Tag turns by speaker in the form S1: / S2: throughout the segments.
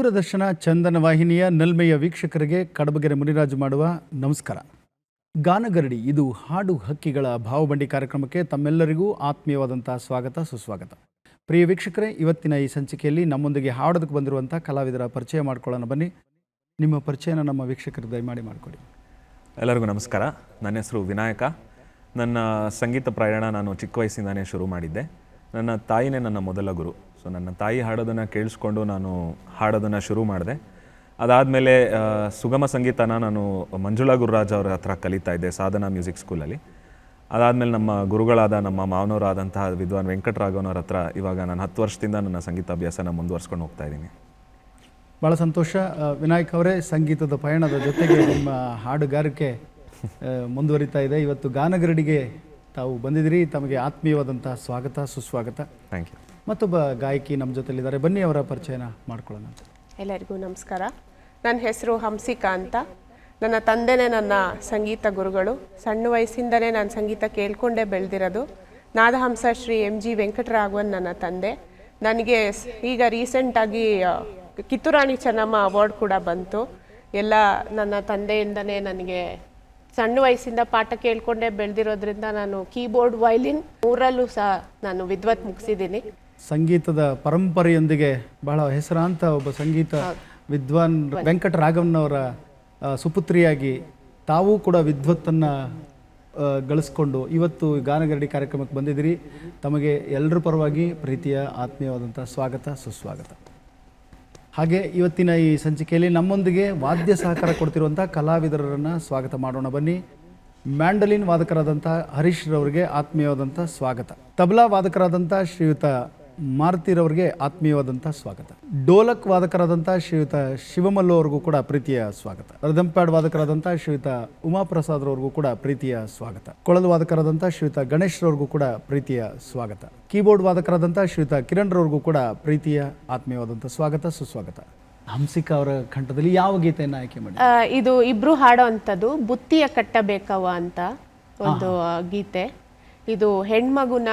S1: ದೂರದರ್ಶನ ಚಂದನ ವಾಹಿನಿಯ ನಲ್ಮೆಯ ವೀಕ್ಷಕರಿಗೆ ಕಡಬಗೆರೆ ಮುನಿರಾಜು ಮಾಡುವ ನಮಸ್ಕಾರ. ಗಾನಗರಡಿ, ಇದು ಹಾಡು ಹಕ್ಕಿಗಳ ಭಾವಬಂಡಿ ಕಾರ್ಯಕ್ರಮಕ್ಕೆ ತಮ್ಮೆಲ್ಲರಿಗೂ ಆತ್ಮೀಯವಾದಂಥ ಸ್ವಾಗತ, ಸುಸ್ವಾಗತ. ಪ್ರಿಯ ವೀಕ್ಷಕರೇ, ಇವತ್ತಿನ ಈ ಸಂಚಿಕೆಯಲ್ಲಿ ನಮ್ಮೊಂದಿಗೆ ಹಾಡೋದಕ್ಕೆ ಬಂದಿರುವಂಥ ಕಲಾವಿದರ ಪರಿಚಯ ಮಾಡ್ಕೊಳ್ಳೋಣ ಬನ್ನಿ. ನಿಮ್ಮ ಪರಿಚಯನ ನಮ್ಮ ವೀಕ್ಷಕರು ದಯಮಾಡಿ ಮಾಡಿಕೊಡಿ
S2: ಎಲ್ಲರಿಗೂ ನಮಸ್ಕಾರ. ನನ್ನ ಹೆಸರು ವಿನಾಯಕ. ನನ್ನ ಸಂಗೀತ ಪ್ರಯಾಣ ನಾನು ಚಿಕ್ಕ ವಯಸ್ಸಿಂದಾನೇ ಶುರು ಮಾಡಿದ್ದೆ. ನನ್ನ ತಾಯಿನೇ ನನ್ನ ಮೊದಲ ಗುರು. ಸೊ ನನ್ನ ತಾಯಿ ಹಾಡೋದನ್ನು ಕೇಳಿಸ್ಕೊಂಡು ನಾನು ಹಾಡೋದನ್ನು ಶುರು ಮಾಡಿದೆ. ಅದಾದಮೇಲೆ ಸುಗಮ ಸಂಗೀತನ ನಾನು ಮಂಜುಳಾ ಗುರುರಾಜ್ ಅವರ ಹತ್ರ ಕಲಿತಾ ಇದ್ದೆ ಸಾಧನಾ ಮ್ಯೂಸಿಕ್ ಸ್ಕೂಲಲ್ಲಿ. ಅದಾದಮೇಲೆ ನಮ್ಮ ಗುರುಗಳಾದ ನಮ್ಮ ಮಾವನವರಾದಂತಹ ವಿದ್ವಾನ್ ವೆಂಕಟರಾಘವನವ್ರ ಹತ್ರ ಇವಾಗ ನಾನು ಹತ್ತು ವರ್ಷದಿಂದ ನನ್ನ ಸಂಗೀತ ಅಭ್ಯಾಸನ ಮುಂದುವರ್ಸ್ಕೊಂಡು ಹೋಗ್ತಾ ಇದ್ದೀನಿ.
S1: ಭಾಳ ಸಂತೋಷ. ವಿನಾಯಕ್ ಅವರೇ ಸಂಗೀತದ ಪಯಣದ ಜೊತೆಗೆ ನಿಮ್ಮ ಹಾಡುಗಾರಿಕೆ ಮುಂದುವರಿತಾ ಇದೆ. ಇವತ್ತು ಗಾನಗರಡಿಗೆ ತಾವು ಬಂದಿದ್ದೀರಿ. ತಮಗೆ ಆತ್ಮೀಯವಾದಂತಹ ಸ್ವಾಗತ ಸುಸ್ವಾಗತ.
S2: ಥ್ಯಾಂಕ್ ಯು
S1: ಮತ್ತೊಬ್ಬ ಗಾಯಕಿ ನಮ್ಮ ಜೊತೆಲಿದ್ದಾರೆ. ಬನ್ನಿ ಅವರ ಪರಿಚಯನ ಮಾಡ್ಕೊಳ್ಳೋಣ
S3: ಎಲ್ಲರಿಗೂ ನಮಸ್ಕಾರ. ನನ್ನ ಹೆಸರು ಹಂಸಿಕಾ ಅಂತ. ನನ್ನ ತಂದೆನೇ ನನ್ನ ಸಂಗೀತ ಗುರುಗಳು. ಸಣ್ಣ ವಯಸ್ಸಿಂದಲೇ ನಾನು ಸಂಗೀತ ಕೇಳ್ಕೊಂಡೇ ಬೆಳೆದಿರೋದು. ನಾದಹಂಸ ಶ್ರೀ ಎಂ ಜಿ ವೆಂಕಟರಾಘವನ್ ನನ್ನ ತಂದೆ. ನನಗೆ ಈಗ ರೀಸೆಂಟಾಗಿ ಕಿತ್ತುರಾಣಿ ಚೆನ್ನಮ್ಮ ಅವಾರ್ಡ್ ಕೂಡ ಬಂತು. ಎಲ್ಲ ನನ್ನ ತಂದೆಯಿಂದನೇ ನನಗೆ ಸಣ್ಣ ವಯಸ್ಸಿಂದ ಪಾಠ ಕೇಳ್ಕೊಂಡೇ ಬೆಳೆದಿರೋದ್ರಿಂದ ನಾನು ಕೀಬೋರ್ಡ್, ವೈಲಿನ್ ಮೂರಲ್ಲೂ ಸಹ ನಾನು ವಿದ್ವತ್ ಮುಗಿಸಿದ್ದೀನಿ.
S1: ಸಂಗೀತದ ಪರಂಪರೆಯೊಂದಿಗೆ ಬಹಳ ಹೆಸರಾಂತ ಒಬ್ಬ ಸಂಗೀತ ವಿದ್ವಾನ್ ವೆಂಕಟ ರಾಘವನವರ ಸುಪುತ್ರಿಯಾಗಿ ತಾವೂ ಕೂಡ ವಿದ್ವತ್ತನ್ನು ಗಳಿಸ್ಕೊಂಡು ಇವತ್ತು ಗಾನಗರಡಿ ಕಾರ್ಯಕ್ರಮಕ್ಕೆ ಬಂದಿದ್ದೀರಿ. ತಮಗೆ ಎಲ್ಲರ ಪರವಾಗಿ ಪ್ರೀತಿಯ ಆತ್ಮೀಯವಾದಂಥ ಸ್ವಾಗತ ಸುಸ್ವಾಗತ. ಹಾಗೆ ಇವತ್ತಿನ ಈ ಸಂಚಿಕೆಯಲ್ಲಿ ನಮ್ಮೊಂದಿಗೆ ವಾದ್ಯ ಸಹಕಾರ ಕೊಡ್ತಿರುವಂಥ ಕಲಾವಿದರನ್ನು ಸ್ವಾಗತ ಮಾಡೋಣ ಬನ್ನಿ. ಮ್ಯಾಂಡಲಿನ್ ವಾದಕರಾದಂಥ ಹರೀಶ್ ರವರಿಗೆ ಆತ್ಮೀಯವಾದಂಥ ಸ್ವಾಗತ. ತಬಲಾ ವಾದಕರಾದಂಥ ಶ್ರೀಯುತ ಮಾರುತಿರವರಿಗೆ ಆತ್ಮೀಯವಾದಂಥ ಸ್ವಾಗತ. ಡೋಲಕ್ ವಾದಕರಾದಂಥ ಶ್ರೀಯುತ ಶಿವಮಲ್ಲು ಅವ್ರಿಗೂ ಕೂಡ ಪ್ರೀತಿಯ ಸ್ವಾಗತ. ರದಂಪ್ಯಾಡ್ ವಾದಕರಾದಂಥ ಶ್ರೀಯುತ ಉಮಾಪ್ರಸಾದ್ ರವ್ರಿಗೂ ಕೂಡ ಪ್ರೀತಿಯ ಸ್ವಾಗತ. ಕೊಳಲು ವಾದಕರಾದಂಥ ಶ್ರೀಯುತ ಗಣೇಶ್ ರವ್ರಿಗೂ ಕೂಡ ಪ್ರೀತಿಯ ಸ್ವಾಗತ. ಕೀಬೋರ್ಡ್ ವಾದಕರಾದಂಥ ಶ್ರೀಯುತ ಕಿರಣ್ ರವ್ರಿಗೂ ಕೂಡ ಪ್ರೀತಿಯ ಆತ್ಮೀಯವಾದಂಥ ಸ್ವಾಗತ ಸುಸ್ವಾಗತ. ಹಂಸಿಕಾ ಅವರ ಕಂಠದಲ್ಲಿ ಯಾವ ಗೀತೆಯನ್ನು ಆಯ್ಕೆ ಮಾಡಿ?
S3: ಇದು ಇಬ್ರು ಹಾಡೋ ಅಂಥದ್ದು ಬುತ್ತಿಯ ಕಟ್ಟಬೇಕವ ಅಂತ ಒಂದು ಗೀತೆ. ಇದು ಹೆಣ್ಮಗುನ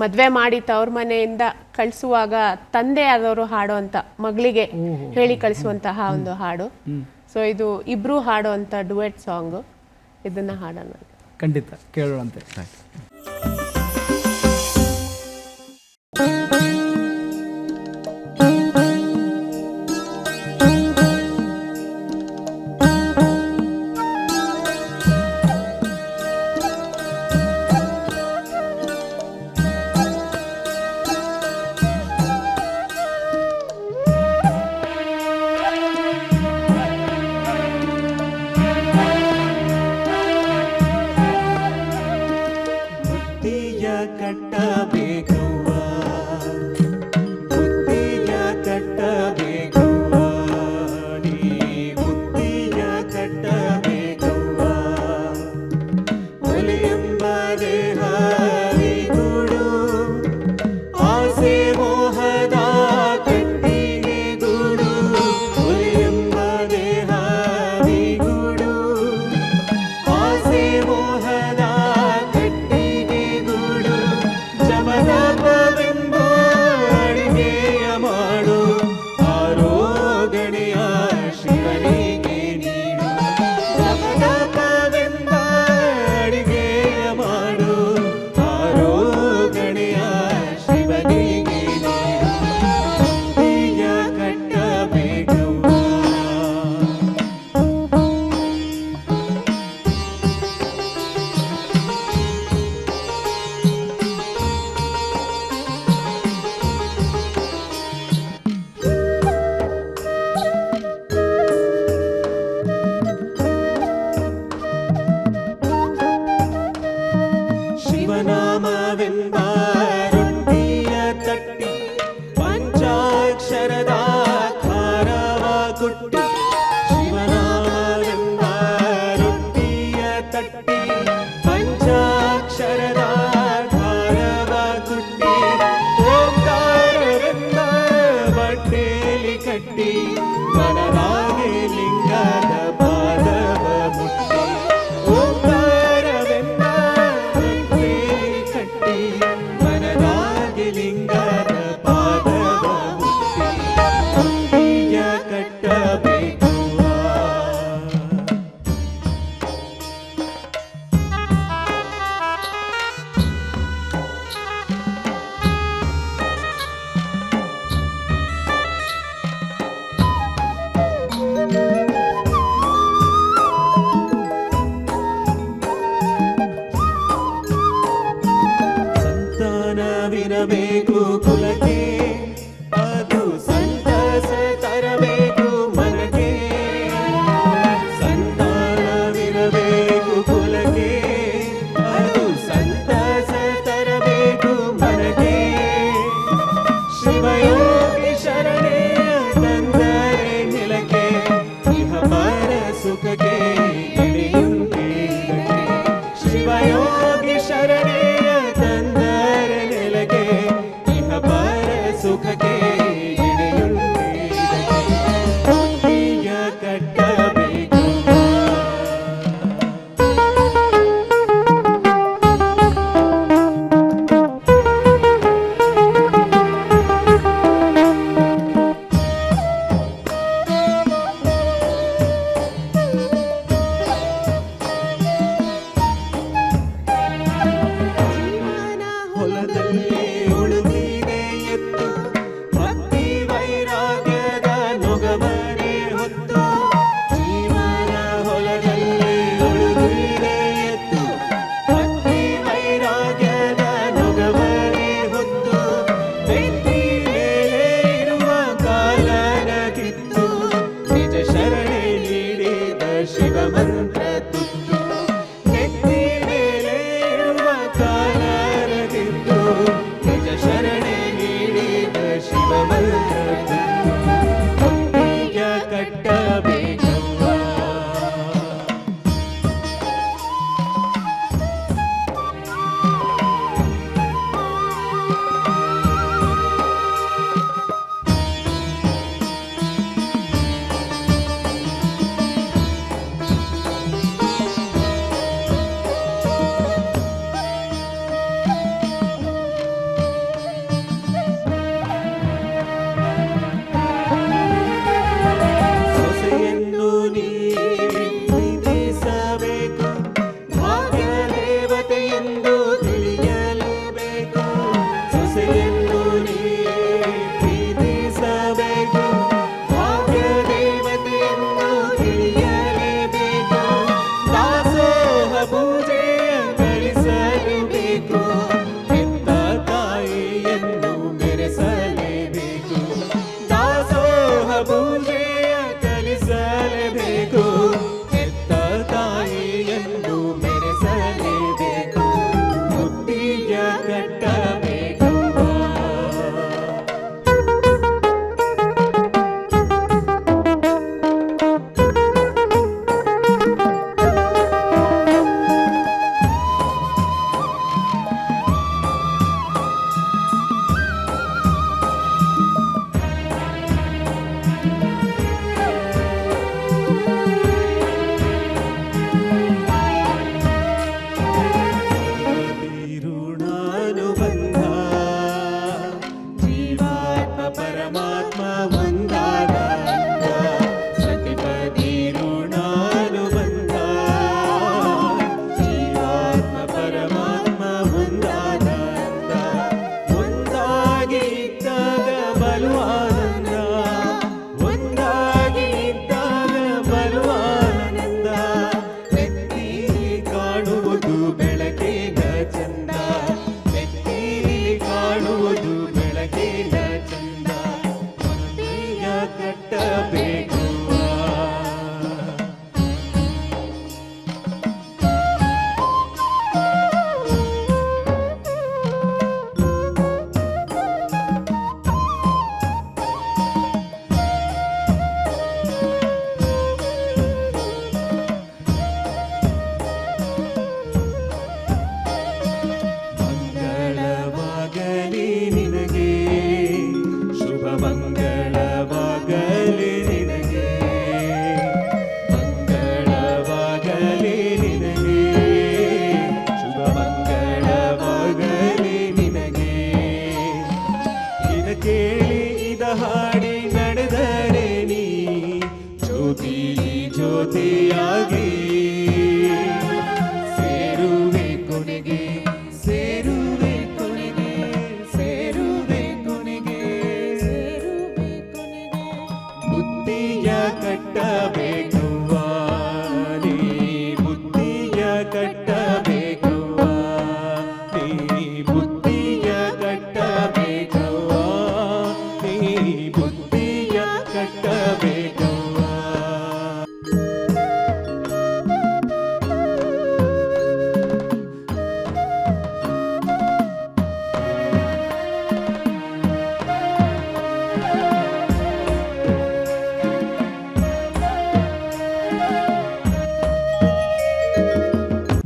S3: ಮದ್ವೆ ಮಾಡಿ ತವ್ರ ಮನೆಯಿಂದ ಕಳಿಸುವಾಗ ತಂದೆ ಆದವರು ಹಾಡೋ ಅಂತ ಮಗಳಿಗೆ ಹೇಳಿ ಕಳಿಸುವಂತಹ ಒಂದು ಹಾಡು. ಸೊ ಇದು ಇಬ್ರು ಹಾಡೋ ಅಂತ ಡುವೆಟ್ ಸಾಂಗ್. ಇದನ್ನ ಹಾಡೋಣ.
S1: ಖಂಡಿತ ಕೇಳೋಣಂತೆ.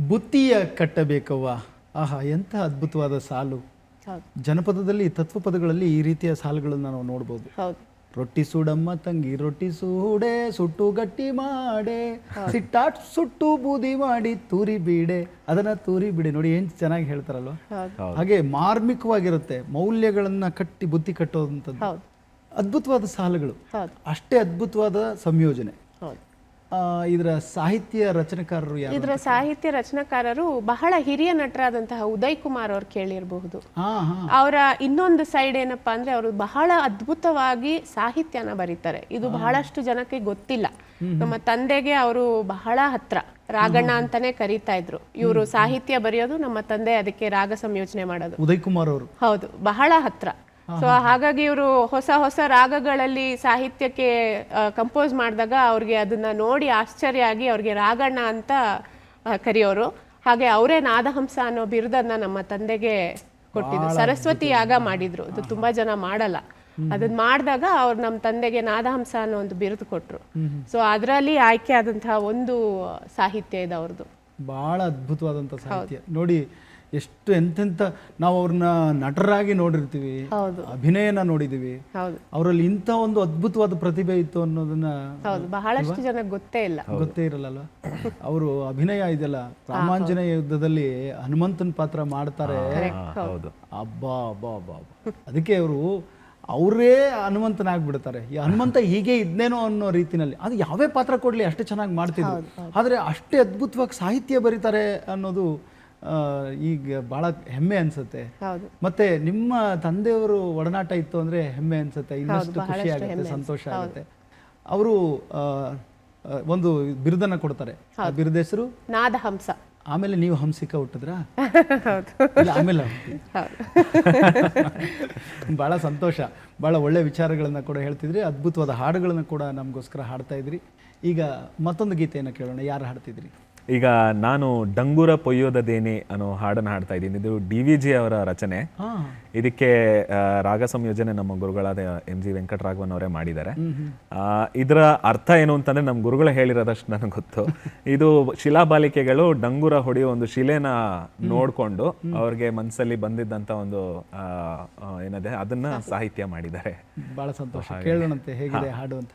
S1: ಬುತ್ತಿಯ ಕಟ್ಟಬೇಕವ್ವ. ಆಹಾ ಎಂಥ ಅದ್ಭುತವಾದ ಸಾಲು. ಜನಪದದಲ್ಲಿ ತತ್ವ ಪದಗಳಲ್ಲಿ ಈ ರೀತಿಯ ಸಾಲುಗಳನ್ನು ನಾವು ನೋಡ್ಬೋದು.
S3: ಹೌದು.
S1: ರೊಟ್ಟಿ ಸುಡಮ್ಮ ತಂಗಿ ರೊಟ್ಟಿ ಸೂಡೆ ಸುಟ್ಟು ಗಟ್ಟಿ ಮಾಡೆ ಸಿಟ್ಟಾಟ್ ಸುಟ್ಟು ಬೂದಿ ಮಾಡಿ ತೂರಿ ಬೀಡೆ. ಅದನ್ನ ತೂರಿ ಬಿಡಿ ನೋಡಿ ಏನ್ ಚೆನ್ನಾಗಿ ಹೇಳ್ತಾರಲ್ವ?
S3: ಹೌದು.
S1: ಹಾಗೆ ಮಾರ್ಮಿಕವಾಗಿರುತ್ತೆ ಮೌಲ್ಯಗಳನ್ನ ಕಟ್ಟಿ ಬುತ್ತಿ ಕಟ್ಟೋದಂಥದ್ದು
S3: ಹೌದು.
S1: ಅದ್ಭುತವಾದ ಸಾಲುಗಳು.
S3: ಹೌದು.
S1: ಅಷ್ಟೇ ಅದ್ಭುತವಾದ ಸಂಯೋಜನೆ. ಇದರ ಸಾಹಿತ್ಯ ರಚನೆಕಾರರು ಯಾರು
S3: ಇದರ ಸಾಹಿತ್ಯ ರಚನಾಕಾರರು ಬಹಳ ಹಿರಿಯ ನಟರಾದಂತಹ ಉದಯ್ ಕುಮಾರ್ ಅವ್ರು ಕೇಳಿರಬಹುದು. ಅವರ ಇನ್ನೊಂದು ಸೈಡ್ ಏನಪ್ಪಾ ಅಂದ್ರೆ ಅವರು ಬಹಳ ಅದ್ಭುತವಾಗಿ ಸಾಹಿತ್ಯನ ಬರೀತಾರೆ. ಇದು ಬಹಳಷ್ಟು ಜನಕ್ಕೆ ಗೊತ್ತಿಲ್ಲ. ನಮ್ಮ ತಂದೆಗೆ ಅವರು ಬಹಳ ಹತ್ರ ರಾಗಣ್ಣ ಅಂತಾನೆ ಕರೀತಾ ಇದ್ರು. ಇವರು ಸಾಹಿತ್ಯ ಬರೆಯೋದು ನಮ್ಮ ತಂದೆ ಅದಕ್ಕೆ ರಾಗ ಸಂಯೋಜನೆ ಮಾಡೋದು.
S1: ಉದಯ್ ಕುಮಾರ್ ಅವರು.
S3: ಹೌದು ಬಹಳ ಹತ್ರ. ಸೊ ಹಾಗಾಗಿ ಇವರು ಹೊಸ ಹೊಸ ರಾಗಗಳಲ್ಲಿ ಸಾಹಿತ್ಯಕ್ಕೆ ಕಂಪೋಸ್ ಮಾಡಿದಾಗ ಅವ್ರಿಗೆ ಅದನ್ನ ನೋಡಿ ಆಶ್ಚರ್ಯ ಆಗಿ ಅವ್ರಿಗೆ ರಾಗಣ್ಣ ಅಂತ ಕರೆಯೋರು. ಹಾಗೆ ಅವರೇ ನಾದಹಂಸ ಅನ್ನೋ ಬಿರುದನ್ನ ನಮ್ಮ ತಂದೆಗೆ ಕೊಟ್ಟಿದ್ರು. ಸರಸ್ವತಿ ಯಾಗ ಮಾಡಿದ್ರು. ಅದು ತುಂಬಾ ಜನ ಮಾಡಲ್ಲ. ಅದನ್ನ ಮಾಡಿದಾಗ ಅವ್ರು ನಮ್ಮ ತಂದೆಗೆ ನಾದಹಂಸ ಅನ್ನೋ ಒಂದು ಬಿರುದು ಕೊಟ್ರು. ಸೊ ಅದರಲ್ಲಿ ಆಯ್ಕೆ ಆದಂತಹ ಒಂದು ಸಾಹಿತ್ಯ ಇದೆ ಅವ್ರದ್ದು
S1: ಬಹಳ ಅದ್ಭುತವಾದಂತಹ ಸಾಹಿತ್ಯ. ನೋಡಿ ಎಷ್ಟು ಎಂತೆಂಥ ನಾವು ಅವ್ರನ್ನ ನಟರಾಗಿ ನೋಡಿರ್ತೀವಿ
S3: ಹೌದು.
S1: ಅಭಿನಯನ ನೋಡಿದೀವಿ
S3: ಹೌದು.
S1: ಅವರಲ್ಲಿ ಇಂಥ ಒಂದು ಅದ್ಭುತವಾದ ಪ್ರತಿಭೆ ಇತ್ತು ಅನ್ನೋದನ್ನ
S3: ಹೌದು ಬಹಳಷ್ಟು ಜನ ಗೊತ್ತೇ ಇಲ್ಲ.
S1: ಗೊತ್ತೇ ಇರಲ್ಲ ಅವರು ಅಭಿನಯ ಇದೆಯಲ್ಲ ರಾಮಾಂಜನೇಯ ಯುದ್ಧದಲ್ಲಿ ಹನುಮಂತನ ಪಾತ್ರ ಮಾಡ್ತಾರೆ.
S2: ಹೌದು.
S1: ಅಬ್ಬಾ ಅಬ್ಬಾ ಅಬ್ಬಾ. ಅದಕ್ಕೆ ಅವರು ಅವರೇ ಹನುಮಂತನಾಗ್ಬಿಡ್ತಾರೆ. ಈ ಹನುಮಂತ ಹೀಗೆ ಇದ್ನೇನೋ ಅನ್ನೋ ರೀತಿನಲ್ಲಿ. ಅದು ಯಾವೇ ಪಾತ್ರ ಕೊಡ್ಲಿ ಅಷ್ಟೇ ಚೆನ್ನಾಗಿ ಮಾಡ್ತಿದ್ರು. ಆದರೆ ಅಷ್ಟೇ ಅದ್ಭುತವಾಗಿ ಸಾಹಿತ್ಯ ಬರೀತಾರೆ ಅನ್ನೋದು ಈಗ ಬಹಳ ಹೆಮ್ಮೆ ಅನ್ಸುತ್ತೆ. ಮತ್ತೆ ನಿಮ್ಮ ತಂದೆಯವರು ಒಡನಾಟ ಇತ್ತು ಅಂದ್ರೆ ಹೆಮ್ಮೆ ಅನ್ಸುತ್ತೆ ಇನ್ನಷ್ಟು ಖುಷಿ ಆಗುತ್ತೆ ಸಂತೋಷ ಆಗುತ್ತೆ. ಅವರು ಒಂದು ಬಿರುದನ್ನ ಕೊಡ್ತಾರೆ. ಆ ಬಿರುದ ಹೆಸರು?
S3: ನಾದಹಂಸ.
S1: ಆಮೇಲೆ ನೀವು ಹಂಸಿಕ ಹುಟ್ಟಿದ್ರ? ಇಲ್ಲ, ಆಮೇಲೆ ಬಹಳ ಸಂತೋಷ. ಬಹಳ ಒಳ್ಳೆ ವಿಚಾರಗಳನ್ನ ಕೂಡ ಹೇಳ್ತಿದ್ರಿ ಅದ್ಭುತವಾದ ಹಾಡುಗಳನ್ನ ಕೂಡ ನಮಗೋಸ್ಕರ ಹಾಡ್ತಾ ಇದ್ರಿ. ಈಗ ಮತ್ತೊಂದು ಗೀತೆಯನ್ನು ಕೇಳೋಣ ಯಾರು ಹಾಡ್ತಿದ್ರಿ?
S2: ಈಗ ನಾನು ಡಂಗೂರ ಪೊಯ್ಯೋದೇನೆ ಅನ್ನೋ ಹಾಡನ್ನ ಹಾಡ್ತಾ ಇದ್ದೀನಿ. ಇದು ಡಿ ವಿ ಜಿ ಅವರ ರಚನೆ. ಇದಕ್ಕೆ ರಾಗ ಸಂಯೋಜನೆ ನಮ್ಮ ಗುರುಗಳಾದ ಎಂ ಜಿ ವೆಂಕಟರಾಘವನ್ ಅವರೇ ಮಾಡಿದ್ದಾರೆ. ಇದರ ಅರ್ಥ ಏನು ಅಂತಂದ್ರೆ ನಮ್ಮ ಗುರುಗಳು ಹೇಳಿರೋದಷ್ಟು ನನಗೆ ಗೊತ್ತು. ಇದು ಶಿಲಾಬಾಲಿಕೆಗಳು ಡಂಗೂರ ಹೊಡೆಯೋ ಒಂದು ಶಿಲೆನ ನೋಡ್ಕೊಂಡು ಅವ್ರಿಗೆ ಮನಸ್ಸಲ್ಲಿ ಬಂದಿದ್ದಂತ ಒಂದು ಏನಿದೆ ಅದನ್ನ ಸಾಹಿತ್ಯ ಮಾಡಿದ್ದಾರೆ.
S1: ಬಹಳ ಸಂತೋಷ. ಕೇಳೋಣಂತೆ ಹೇಗಿದೆ ಹಾಡು ಅಂತ.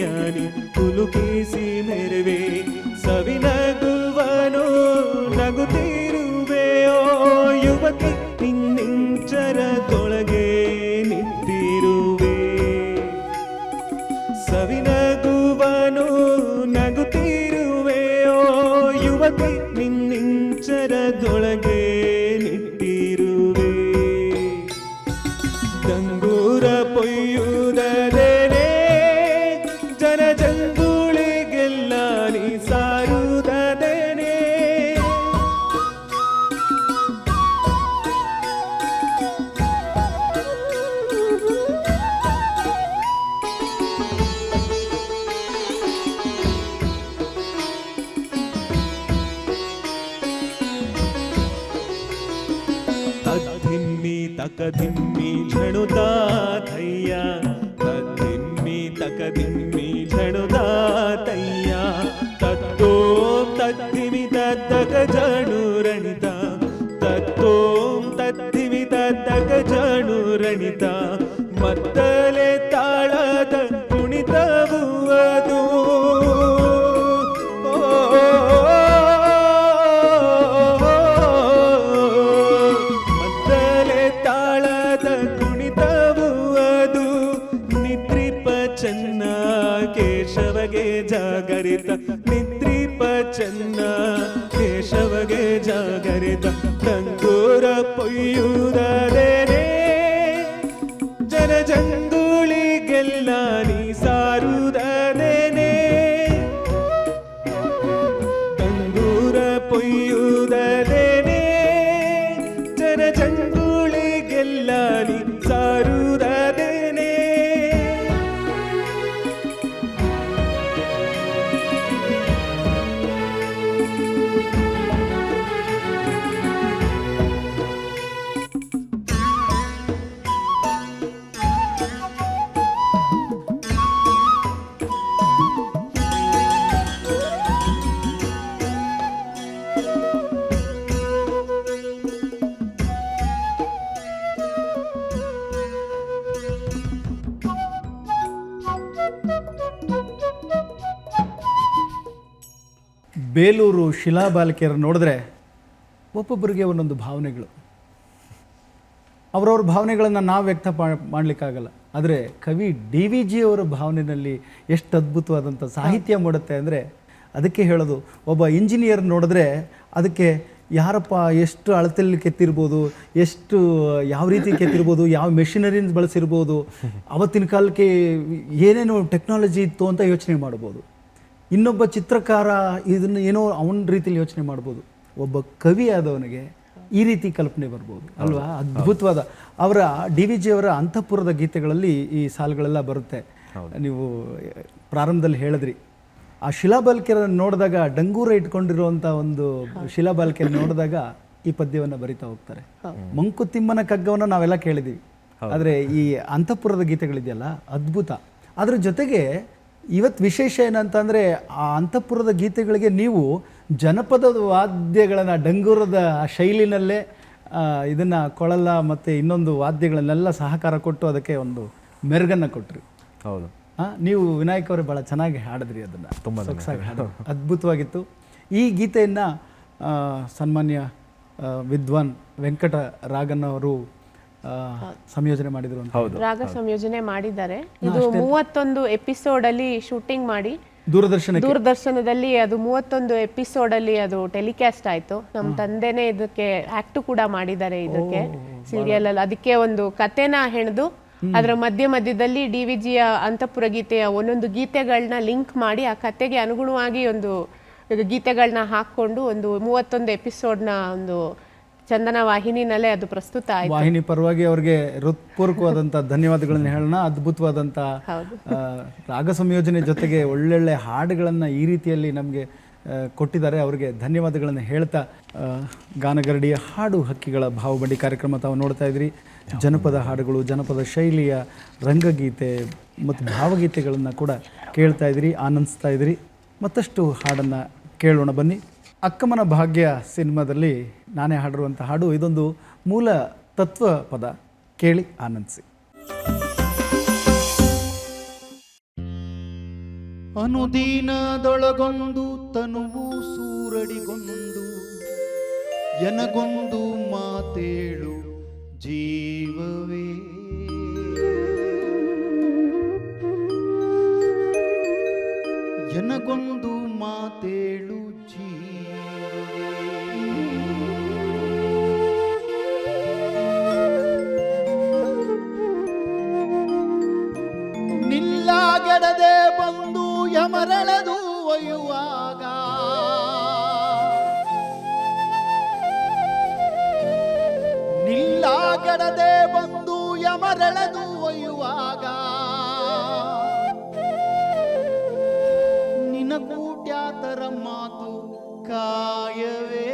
S4: ಮೈಯ ನೀ ಕುಲುಕಿಸಿ ಮೆರವೆ ಸವಿನಗುವನು ನಗುತ್ತಿರುವೆಯೋ ಯುವತಿ ನಿನ್ನಿಂಚರದೊಳಗೆ ನಿಂತಿರುವೆ ಸವಿನಗುವನು ನಗುತ್ತಿರುವೆಯೋ ಯುವತಿ ನಿನ್ನಿಂಚರದೊಳಗೆ मतले ताळद
S1: ಬೇಲೂರು ಶಿಲಾಬಾಲಿಕೆಯರು ನೋಡಿದ್ರೆ ಒಬ್ಬೊಬ್ಬರಿಗೆ ಒಂದೊಂದು ಭಾವನೆಗಳು. ಅವರವ್ರ ಭಾವನೆಗಳನ್ನು ನಾವು ವ್ಯಕ್ತ ಮಾಡ್ಲಿಕ್ಕಾಗಲ್ಲ. ಆದರೆ ಕವಿ ಡಿ ವಿ ಜಿ ಅವರ ಭಾವನೆಯಲ್ಲಿ ಎಷ್ಟು ಅದ್ಭುತವಾದಂಥ ಸಾಹಿತ್ಯ ಮೂಡುತ್ತೆ ಅಂದರೆ ಅದಕ್ಕೆ ಹೇಳೋದು, ಒಬ್ಬ ಇಂಜಿನಿಯರ್ ನೋಡಿದ್ರೆ ಅದಕ್ಕೆ ಯಾರಪ್ಪ ಎಷ್ಟು ಅಳತೆಯಲ್ಲಿ ಕೆತ್ತಿರ್ಬೋದು, ಎಷ್ಟು ಯಾವ ರೀತಿ ಕೆತ್ತಿರ್ಬೋದು, ಯಾವ ಮೆಷಿನರಿನ ಬಳಸಿರ್ಬೋದು, ಅವತ್ತಿನ ಕಾಲಕ್ಕೆ ಏನೇನು ಟೆಕ್ನಾಲಜಿ ಇತ್ತು ಅಂತ ಯೋಚನೆ ಮಾಡ್ಬೋದು. ಇನ್ನೊಬ್ಬ ಚಿತ್ರಕಾರ ಇದನ್ನು ಏನೋ ಅವನ ರೀತಿಯಲ್ಲಿ ಯೋಚನೆ ಮಾಡ್ಬೋದು. ಒಬ್ಬ ಕವಿ ಆದವನಿಗೆ ಈ ರೀತಿ ಕಲ್ಪನೆ ಬರ್ಬೋದು. ಅಲ್ವಾ? ಅದ್ಭುತವಾದ. ಅವರ ಡಿ ವಿ ಜಿ ಅವರ ಅಂತಃಪುರದ ಗೀತೆಗಳಲ್ಲಿ ಈ ಸಾಲುಗಳೆಲ್ಲ ಬರುತ್ತೆ. ನೀವು ಪ್ರಾರಂಭದಲ್ಲಿ ಹೇಳಿದ್ರಿ. ಆ ಶಿಲಾಬಾಲಿಕೆಯನ್ನು ನೋಡಿದಾಗ ಡಂಗೂರ ಇಟ್ಕೊಂಡಿರುವಂಥ ಒಂದು ಶಿಲಾಬಾಲಿಕೆಯನ್ನು ನೋಡಿದಾಗ ಈ ಪದ್ಯವನ್ನು ಬರಿತಾ ಹೋಗ್ತಾರೆ. ಮಂಕುತಿಮ್ಮನ ಕಗ್ಗವನ್ನು ನಾವೆಲ್ಲ ಕೇಳಿದ್ದೀವಿ ಆದರೆ ಈ ಅಂತಃಪುರದ ಗೀತೆಗಳಿದೆಯಲ್ಲ ಅದ್ಭುತ. ಅದ್ರ ಜೊತೆಗೆ ಇವತ್ತು ವಿಶೇಷ ಏನಂತಂದರೆ ಆ ಅಂತಃಪುರದ ಗೀತೆಗಳಿಗೆ ನೀವು ಜನಪದ ವಾದ್ಯಗಳನ್ನು ಡಂಗೂರದ ಆ ಶೈಲಿನಲ್ಲೇ ಇದನ್ನು ಕೊಳಲ ಮತ್ತು ಇನ್ನೊಂದು ವಾದ್ಯಗಳನ್ನೆಲ್ಲ ಸಹಕಾರ ಕೊಟ್ಟು ಅದಕ್ಕೆ ಒಂದು ಮೆರುಗನ್ನು ಕೊಟ್ಟರು
S2: ಹೌದು.
S1: ಹಾಂ ನೀವು ವಿನಾಯಕ್ ಅವರು ಭಾಳ ಚೆನ್ನಾಗಿ ಹಾಡಿದ್ರಿ ಅದನ್ನು.
S2: ತುಂಬ
S1: ಸೊಗಸಾಗಿ ಅದ್ಭುತವಾಗಿತ್ತು. ಈ ಗೀತೆಯನ್ನು ಸನ್ಮಾನ್ಯ ವಿದ್ವಾನ್ ವೆಂಕಟ ರಾಗನ್ ಅವರು ಆ, ಸಂಯೋಜನೆ ಮಾಡಿದ್ರು ಅಂತ.
S2: ಹೌದು.
S3: ರಾಗ ಸಂಯೋಜನೆ ಮಾಡಿದ್ದಾರೆ. ಇದು ಮೂವತ್ತೊಂದು ಎಪಿಸೋಡ್ ಅಲ್ಲಿ ಶೂಟಿಂಗ್ ಮಾಡಿ.
S1: ದೂರದರ್ಶನ
S3: ದೂರದರ್ಶನದಲ್ಲಿ ಅದು ಮೂವತ್ತೊಂದು ಎಪಿಸೋಡ್ ಅಲ್ಲಿ ಅದು ಟೆಲಿಕಾಸ್ಟ್ ಆಯ್ತು. ನಮ್ಮ ತಂದೆನೇ ಇದಕ್ಕೆ ಆಕ್ಟ್ ಕೂಡ ಮಾಡಿದ್ದಾರೆ ಇದಕ್ಕೆ ಸೀರಿಯಲ್ ಅಲ್ಲಿ. ಅದಕ್ಕೆ ಒಂದು ಕತೆನ ಹೆಣದು ಅದರ ಮಧ್ಯ ಮಧ್ಯದಲ್ಲಿ ಡಿ ವಿ ಜಿಯ ಅಂತಃಪುರ ಗೀತೆಯ ಒಂದೊಂದು ಗೀತೆಗಳನ್ನ ಲಿಂಕ್ ಮಾಡಿ ಆ ಕತೆಗೆ ಅನುಗುಣವಾಗಿ ಒಂದು ಗೀತೆಗಳನ್ನ ಹಾಕೊಂಡು ಒಂದು ಮೂವತ್ತೊಂದು ಎಪಿಸೋಡ್ನ ಒಂದು ಚಂದನ ವಾಹಿನಿನಲ್ಲೇ ಅದು ಪ್ರಸ್ತುತ ಆಯ್ತು.
S1: ವಾಹಿನಿ ಪರವಾಗಿ ಅವರಿಗೆ ಹೃತ್ಪೂರ್ವಕವಾದಂಥ ಧನ್ಯವಾದಗಳನ್ನ ಹೇಳೋಣ. ಅದ್ಭುತವಾದಂಥ. ಆ, ರಾಗ ಸಂಯೋಜನೆ ಜೊತೆಗೆ ಒಳ್ಳೊಳ್ಳೆ ಹಾಡುಗಳನ್ನು ಈ ರೀತಿಯಲ್ಲಿ ನಮಗೆ
S2: ಕೊಟ್ಟಿದ್ದಾರೆ. ಅವರಿಗೆ ಧನ್ಯವಾದಗಳನ್ನು ಹೇಳ್ತಾ ಗಾನಗರಡಿಯ ಹಾಡು ಹಕ್ಕಿಗಳ ಭಾವಬಂಡಿ ಕಾರ್ಯಕ್ರಮ ತಾವು ನೋಡ್ತಾ ಇದ್ರಿ. ಜನಪದ ಹಾಡುಗಳು ಜನಪದ ಶೈಲಿಯ ರಂಗಗೀತೆ ಮತ್ತು ಭಾವಗೀತೆಗಳನ್ನು ಕೂಡ ಕೇಳ್ತಾ ಇದ್ರಿ ಆನಂದಿಸ್ತಾ ಇದ್ರಿ. ಮತ್ತಷ್ಟು ಹಾಡನ್ನು ಕೇಳೋಣ ಬನ್ನಿ. ಅಕ್ಕಮನ ಭಾಗ್ಯ ಸಿನಿಮಾದಲ್ಲಿ ನಾನೇ ಹಾಡಿರುವಂಥ ಹಾಡು, ಇದೊಂದು ಮೂಲ ತತ್ವ ಪದ. ಕೇಳಿ ಆನಂದಿಸಿ.
S1: ಅನುದೀನದೊಳಗೊಂದು ತನುವು ಸೂರಡಿಗೊಂದು, ಎನಗೊಂದು ಮಾತೇಳು ಜೀವವೇ. ಎನಗೊಂದು ಮಾತೇಳು ನಿಲ್ಲಾಗಡದೆ ಬಂದು ಯಮರಳದು ಒಯ್ಯುವಾಗ. ನಿಲ್ಲಾಗಡದೆ ಬಂದು ಯಮರಳದು ಒಯ್ಯುವಾಗ. ನಿನ ಕೂಟ್ಯಾತರ ಮಾತು ಕಾಯವೇ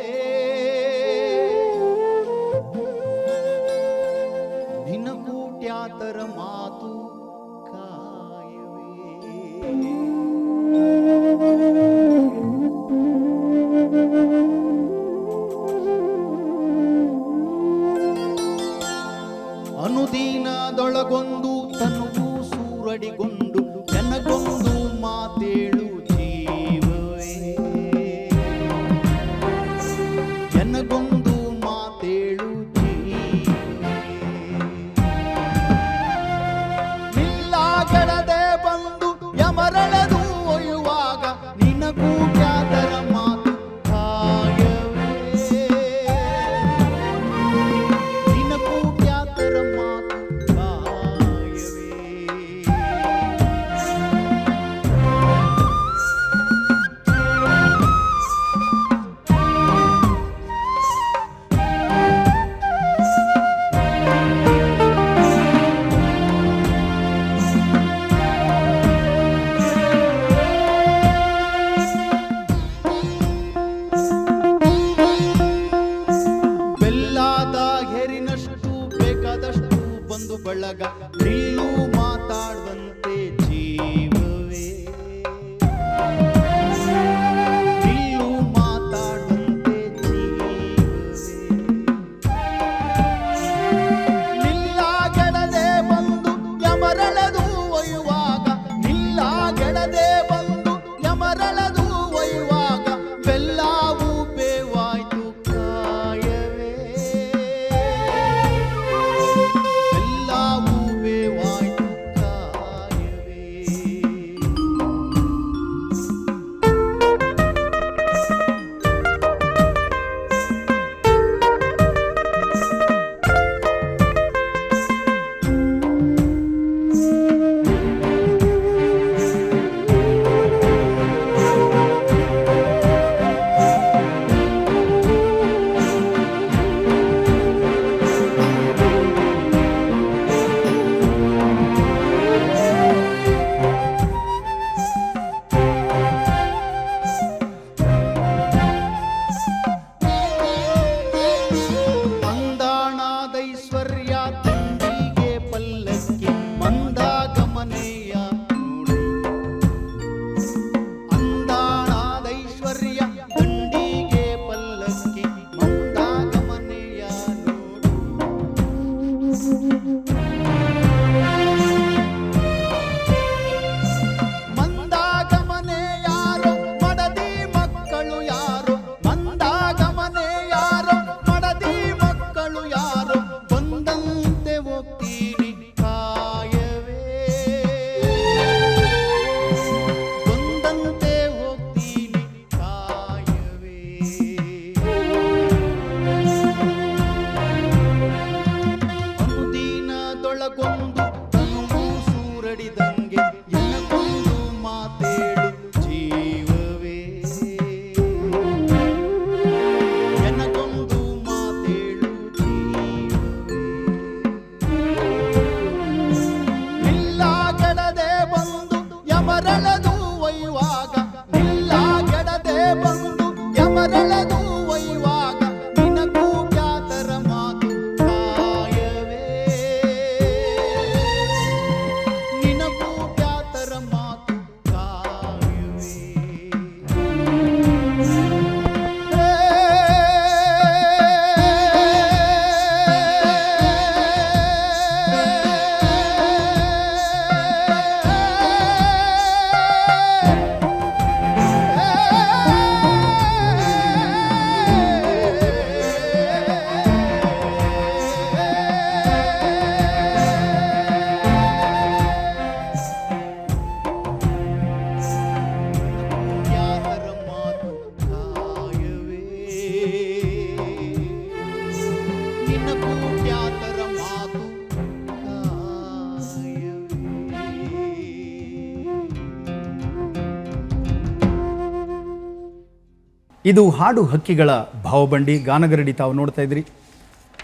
S1: ಇದು ಹಾಡು ಹಕ್ಕಿಗಳ ಭಾವಬಂಡಿ. ಗಾನಗರಡಿ ತಾವು ನೋಡ್ತಾ ಇದ್ರಿ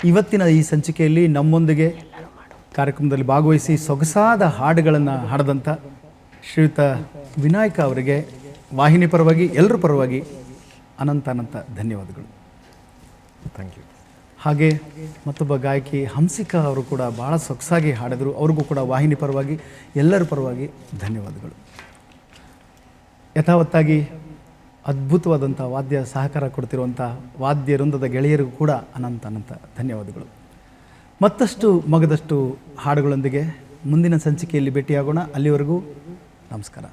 S1: ಇವತ್ತಿನ ಈ ಸಂಚಿಕೆಯಲ್ಲಿ ನಮ್ಮೊಂದಿಗೆ ಕಾರ್ಯಕ್ರಮದಲ್ಲಿ ಭಾಗವಹಿಸಿ ಸೊಗಸಾದ ಹಾಡುಗಳನ್ನು ಹಾಡದಂಥ ಶ್ರೀಯುತ ವಿನಾಯಕ ಅವರಿಗೆ ವಾಹಿನಿ ಪರವಾಗಿ ಎಲ್ಲರ ಪರವಾಗಿ ಅನಂತ ಅನಂತ ಧನ್ಯವಾದಗಳು.
S2: ಥ್ಯಾಂಕ್ ಯು
S1: ಹಾಗೆ ಮತ್ತೊಬ್ಬ ಗಾಯಕಿ ಹಂಸಿಕಾ ಅವರು ಕೂಡ ಭಾಳ ಸೊಗಸಾಗಿ ಹಾಡಿದರು. ಅವ್ರಿಗೂ ಕೂಡ ವಾಹಿನಿ ಪರವಾಗಿ ಎಲ್ಲರ ಪರವಾಗಿ ಧನ್ಯವಾದಗಳು. ಯಥಾವತ್ತಾಗಿ ಅದ್ಭುತವಾದಂಥ ವಾದ್ಯ ಸಹಕಾರ ಕೊಡ್ತಿರುವಂಥ ವಾದ್ಯ ವೃಂದದ ಗೆಳೆಯರಿಗೂ ಕೂಡ ಅನಂತ ಅನಂತ ಧನ್ಯವಾದಗಳು. ಮತ್ತಷ್ಟು ಮಗದಷ್ಟು ಹಾಡುಗಳೊಂದಿಗೆ ಮುಂದಿನ ಸಂಚಿಕೆಯಲ್ಲಿ ಭೇಟಿಯಾಗೋಣ. ಅಲ್ಲಿವರೆಗೂ ನಮಸ್ಕಾರ.